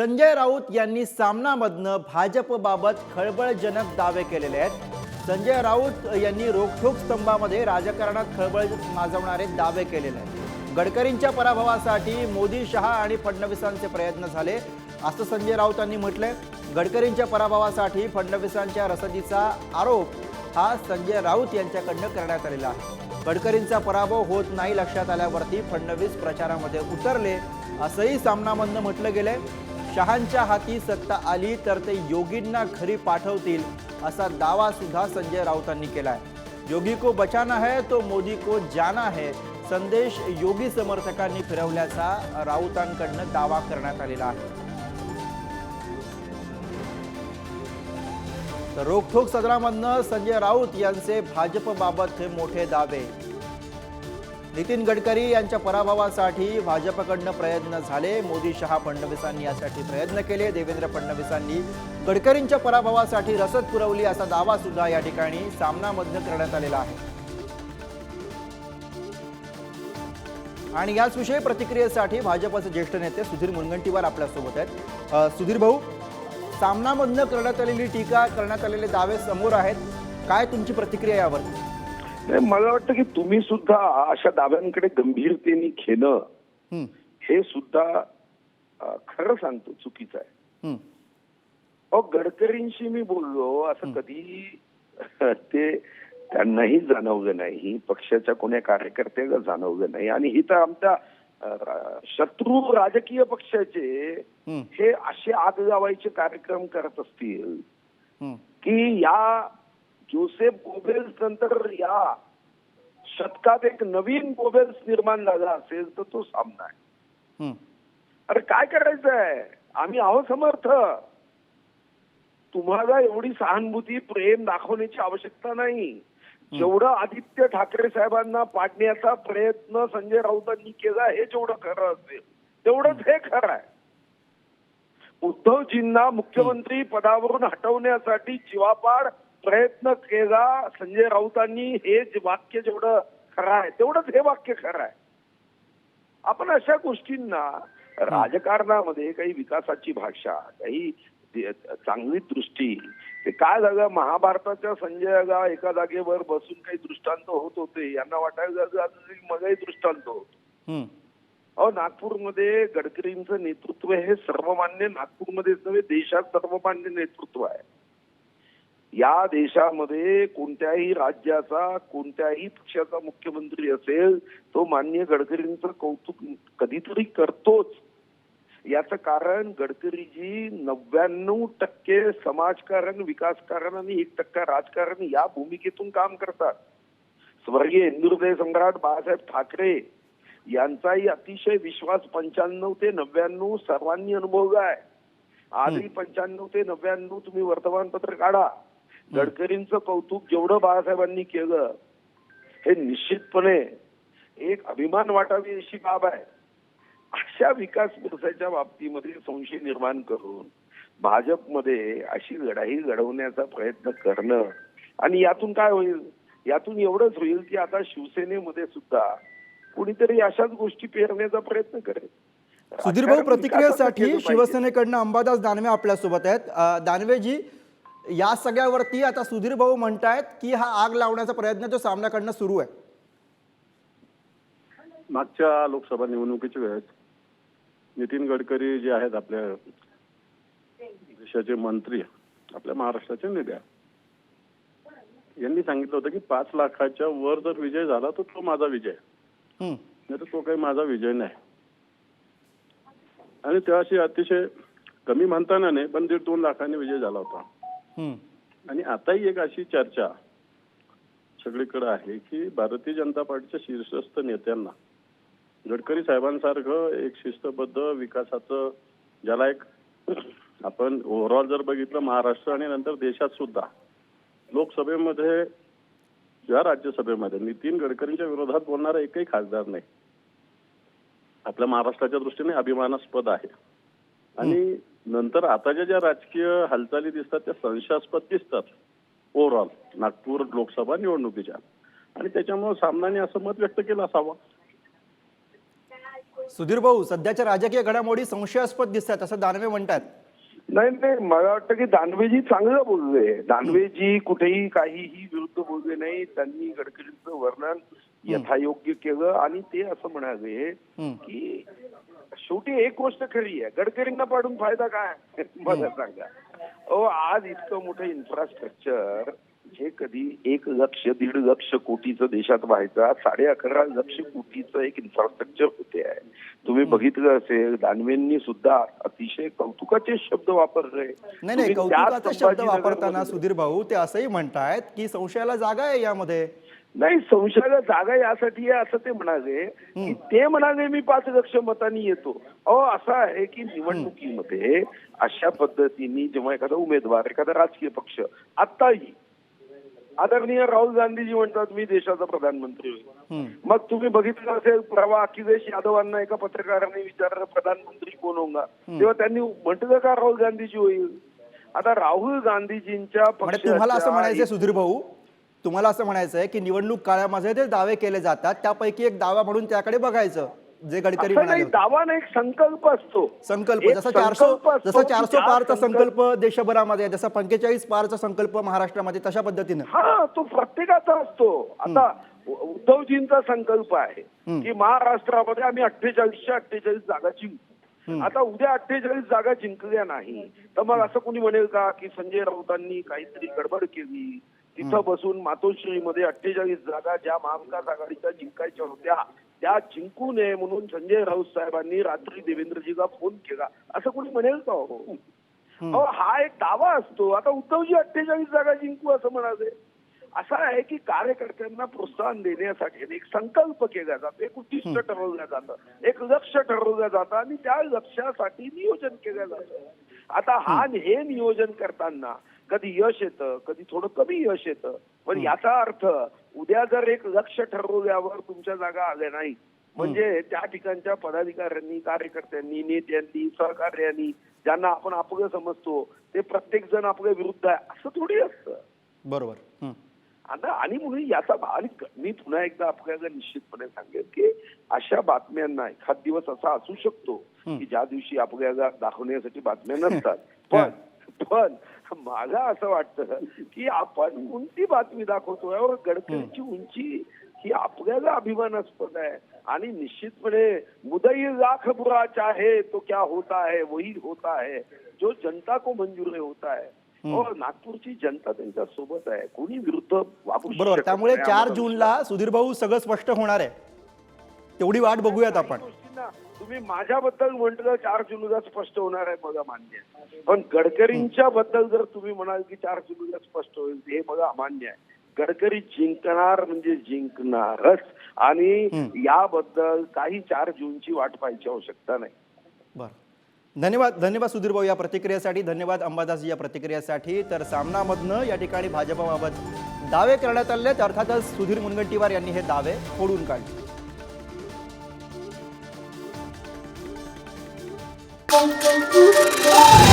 संजय राऊत यांनी सामनामधनं भाजपबाबत खळबळजनक दावे केलेले आहेत. संजय राऊत यांनी रोखोक स्तंभामध्ये राजकारणात खळबळ माजवणारे दावे केलेले आहेत. गडकरींच्या पराभवासाठी मोदी शहा आणि फडणवीसांचे प्रयत्न झाले. असं संजय राऊतांनी म्हटलंय. गडकरींच्या पराभवासाठी फडणवीसांच्या रसदीचा आरोप हा संजय राऊत यांच्याकडनं करण्यात आलेला आहे. गडकरींचा पराभव होत नाही लक्षात आल्यावरती फडणवीस प्रचारामध्ये उतरले. असंही सामनामधनं म्हटलं गेलंय. शहांच्या हाती सत्ता आली तर ते योगींना घरी पाठवतील असा दावा सुद्धा संजय राऊतांनी केलाय. योगी को बचाना है तो मोदी को जाना है संदेश योगी समर्थकांनी फिरवल्याचा राऊतांकडनं दावा करण्यात आलेला आहे. तर रोखोक सदरामधनं संजय राऊत यांचे भाजपबाबत हे मोठे दावे. नितीन गडकरी यांच्या पराभवासाठी भाजपकडनं प्रयत्न झाले. मोदी शहा फडणवीसांनी यासाठी प्रयत्न केले. देवेंद्र फडणवीसांनी गडकरींच्या पराभवासाठी रसद पुरवली असा दावा सुद्धा या ठिकाणी सामनामधनं करण्यात आलेला आहे. आणि याच विषयी प्रतिक्रियेसाठी भाजपचे ज्येष्ठ नेते सुधीर मुनगंटीवार आपल्यासोबत आहेत. सुधीर भाऊ सामनामधनं करण्यात आलेली टीका करण्यात आलेले दावे समोर आहेत. काय तुमची प्रतिक्रिया यावर मला वाटतं की तुम्ही सुद्धा अशा दाव्यांकडे गंभीरतेने घेणं हं, सुद्धा अं, खरं सांगतो चुकीचं आहे. अहो गडकरींशी मी बोललो असं कधी ते त्यांनाही जाणवलं नाही पक्षाच्या कोण्या कार्यकर्त्याला जाणवलं नाही. आणि ही तर आमच्या अं, शत्रू राजकीय पक्षाचे हं, असे आग लावायचे कार्यक्रम करत असतील की या जोसेफ गोबेल्स नंतर या शतकात एक नवीन गोबेल्स निर्माण झाला असेल तर तो सामना आहे. हं, अरे काय करायचं आहे? आम्ही आहो समर्थ. तुम्हाला एवढी सहानुभूती प्रेम दाखवण्याची आवश्यकता नाही. जेवढं आदित्य ठाकरे साहेबांना पाडण्याचा प्रयत्न संजय राऊतांनी केला हे जेवढं खरं असेल तेवढंच हे खरं आहे. उद्धवजींना मुख्यमंत्री पदावरून हटवण्यासाठी जीवापाड प्रयत्न केला. संजय राऊतांनी हे जे वाक्य जेवढं खरं आहे तेवढंच हे वाक्य खरं आहे. आपण अशा गोष्टींना राजकारणामध्ये काही विकासाची भाषा काही चांगली दृष्टी ते काय झालं महाभारताच्या संजयाला एका जागेवर बसून काही दृष्टांत होत होते. यांना वाटायला मलाही दृष्टांत होत. हं, अहो नागपूरमध्ये गडकरींचं नेतृत्व हे सर्वमान्य नागपूरमध्येच नव्हे देशात सर्वमान्य नेतृत्व आहे. या देशामध्ये कोणत्याही राज्याचा कोणत्याही पक्षाचा मुख्यमंत्री असेल तो मान्य गडकरींचं कौतुक कधीतरी करतोच. याचं कारण गडकरीजी नव्याण्णव टक्के समाजकारण विकासकारण आणि एक टक्का राजकारण या भूमिकेतून काम करतात. स्वर्गीय हिंदुहृदय सम्राट बाळासाहेब ठाकरे यांचाही अतिशय विश्वास पंच्याण्णव ते नव्याण्णव सर्वांनी अनुभवला आहे. आजही पंच्याण्णव ते नव्याण्णव तुम्ही वर्तमानपत्र काढा. गडकरींचं कौतुक जेवढं बाळासाहेबांनी केलं हे निश्चितपणे एक अभिमान वाटावी अशी बाब आहे. अशा विकास पुरुषाच्या बाबतीमध्ये संशय निर्माण करून भाजपमध्ये अशी लढाई लढवण्याचा प्रयत्न करणं आणि यातून काय होईल? यातून एवढंच होईल की आता शिवसेनेमध्ये सुद्धा कुणीतरी अशाच गोष्टी पेरण्याचा प्रयत्न करेल. सुधीर भाऊ प्रतिक्रियेसाठी. शिवसेनेकडनं अंबादास दानवे आपल्यासोबत आहेत. दानवेजी या सगळ्यावरती आता सुधीर भाऊ म्हणतायत की हा आग लावण्याचा प्रयत्न तो सामन्याकडनं सुरू आहे. मागच्या लोकसभा निवडणुकीच्या वेळेस नितीन गडकरी जे आहेत आपल्या देशाचे मंत्री आपल्या महाराष्ट्राचे नेते आहेत. यांनी सांगितलं होतं की पाच लाखाच्या वर जर विजय झाला तर तो माझा विजय. नाही तर तो काही माझा विजय नाही. आणि तेव्हाशी अतिशय कमी म्हणताना नाही पण दीड दोन लाखांनी विजय झाला होता. आणि आताही एक अशी चर्चा सगळीकडे आहे की भारतीय जनता पार्टीच्या शीर्षस्थ नेत्यांना गडकरी साहेबांसारखं एक शिस्तबद्ध विकासाचं ज्याला एक आपण ओव्हरऑल जर बघितलं महाराष्ट्र आणि नंतर देशात सुद्धा लोकसभेमध्ये या राज्यसभेमध्ये नितीन गडकरींच्या विरोधात बोलणारा एकही खासदार नाही. आपल्या महाराष्ट्राच्या दृष्टीने अभिमानास्पद आहे. आणि नंतर आताच्या ज्या राजकीय हालचाली दिसतात त्या संशयास्पद दिसतात. ओव्हरऑल नागपूर लोकसभा निवडणुकीच्या. आणि त्याच्यामुळे सामनाने असं मत व्यक्त केलं असावं. सुधीर भाऊ सध्याच्या राजकीय घडामोडी संशयास्पद दिसतात असं दानवे म्हणतात. नाही नाही मला वाटतं की दानवेजी चांगलं बोलले दानवेजी कुठेही काहीही विरुद्ध बोलले नाही त्यांनी गडकरींचं वर्णन यथायोग्य केलं आणि ते असं म्हणाले. की शेवटी एक गोष्ट खरी आहे गडकरींना पाडून फायदा काय? मला सांगा. अहो आज इतकं मोठं इन्फ्रास्ट्रक्चर जे कधी एक लक्ष दीड लक्ष कोटीचं देशात व्हायचा साडे अकरा लक्ष कोटीचं एक इन्फ्रास्ट्रक्चर होते आहे. तुम्ही बघितलं असेल दानवेंनी सुद्धा अतिशय कौतुकाचे शब्द वापरले. नाही कौतुकाचे शब्द वापरताना सुधीर भाऊ ते असंही म्हणतायत की संशयाला जागा आहे यामध्ये. नाही संशयाला जागा यासाठी आहे असं ते म्हणाले. की ते म्हणाले मी पाच लक्ष मतांनी येतो. अहो असं आहे की निवडणुकीमध्ये अशा पद्धतीने जेव्हा एखादा उमेदवार एखादा राजकीय पक्ष आत्ताही आदरणीय राहुल गांधीजी म्हणतात मी देशाचा प्रधानमंत्री होईल. मग तुम्ही बघितलं असेल परवा अखिलेश यादवांना एका पत्रकाराने विचारलं प्रधानमंत्री कोण होगा तेव्हा त्यांनी म्हटलं का राहुल गांधीजी होईल? आता राहुल गांधीजींच्या म्हणजे तुम्हाला असं म्हणायचंय सुधीर भाऊ? तुम्हाला असं म्हणायचं आहे की निवडणूक काळामध्ये जे दावे केले जातात त्यापैकी एक दावा म्हणून त्याकडे बघायचं. जे गडकरी म्हणाले. दावा नाही एक संकल्प असतो. संकल्प जसा असतो जसा ज्या पारचा संकल्प- देशभरामध्ये जसा पंचेचाळीस पारचा संकल्प महाराष्ट्रामध्ये तशा पद्धतीनं. हा तो प्रत्येकाचा असतो. आता उद्धवजींचा संकल्प आहे की महाराष्ट्रामध्ये आम्ही अठ्ठेचाळीसच्या अठ्ठेचाळीस जागा जिंकू. आता उद्या अठ्ठेचाळीस जागा जिंकल्या नाही तर मग असं कोणी म्हणेल का की संजय राऊतांनी काहीतरी गडबड केली? तिथं बसून मातोश्रीमध्ये अठ्ठेचाळीस जागा ज्या महाविकास आघाडीच्या जिंकायच्या होत्या त्या जिंकू नये म्हणून संजय राऊत साहेबांनी रात्री देवेंद्रजीला फोन केला. असं कोणी म्हणेल का हो? अहो, हा एक दावा असतो. आता उद्धवजी अठ्ठेचाळीस जागा जिंकू असं म्हणाले. असं आहे की कार्यकर्त्यांना प्रोत्साहन देण्यासाठी एक संकल्प केला जातो. एक उद्दिष्ट ठरवलं जातं. एक लक्ष ठरवलं जातं आणि त्या लक्ष्यासाठी नियोजन केलं जातं. आता हा हे नियोजन करताना कधी यश येतं कधी थोडं कमी यश येतं. पण याचा अर्थ उद्या जर एक लक्ष ठरवल्यावर तुमच्या जागा आल्या नाही. म्हणजे त्या ठिकाणच्या पदाधिकाऱ्यांनी कार्यकर्त्यांनी नेत्यांनी सहकार्यांनी ज्यांना आपण आपलं समजतो ते प्रत्येक जण आपल्या विरुद्ध आहे असं थोडी असतं. बरोबर. आणि म्हणून याचा आणि मी पुन्हा एकदा आपल्याला निश्चितपणे सांगेन की अशा बातम्यांना एखाद दिवस असा असू शकतो की ज्या दिवशी आपल्याला दाखवण्यासाठी बातम्या नसतात. पण पण मला असं वाटतं की आपण उंची बातमी दाखवतोय और गडकरीची उंची ही आपल्याला अभिमानास्पद आहे. आणि निश्चितपणे मुदई लाख बुरा चाहे तो क्या होता है वही होता है जो जनता को मंजूर होता है. और नागपूरची जनता त्यांच्यासोबत आहे. कोणी विरुद्ध बरोबर त्यामुळे. चार जूनला सुधीर भाऊ सगळं स्पष्ट होणार आहे. तेवढी वाट बघूयात आपण. तुम्ही माझ्याबद्दल म्हटलं चार जूनला स्पष्ट होणार आहे मला मान्य आहे. पण गडकरींच्या बद्दल जर तुम्ही म्हणाल की चार जूनला स्पष्ट होईल हे मला अमान्य आहे. गडकरी जिंकणार म्हणजे जिंकणारच आणि याबद्दल काही चार जूनची वाट पाहायची आवश्यकता नाही. बरं. धन्यवाद धन्यवाद सुधीर भाऊ या प्रतिक्रियेसाठी धन्यवाद अंबादास या प्रतिक्रियेसाठी. तर सामनामधनं या ठिकाणी भाजपाबाबत दावे करण्यात आले आहेत. अर्थातच सुधीर मुनगंटीवार यांनी हे दावे फोडून काढले. Boom, boom, boom.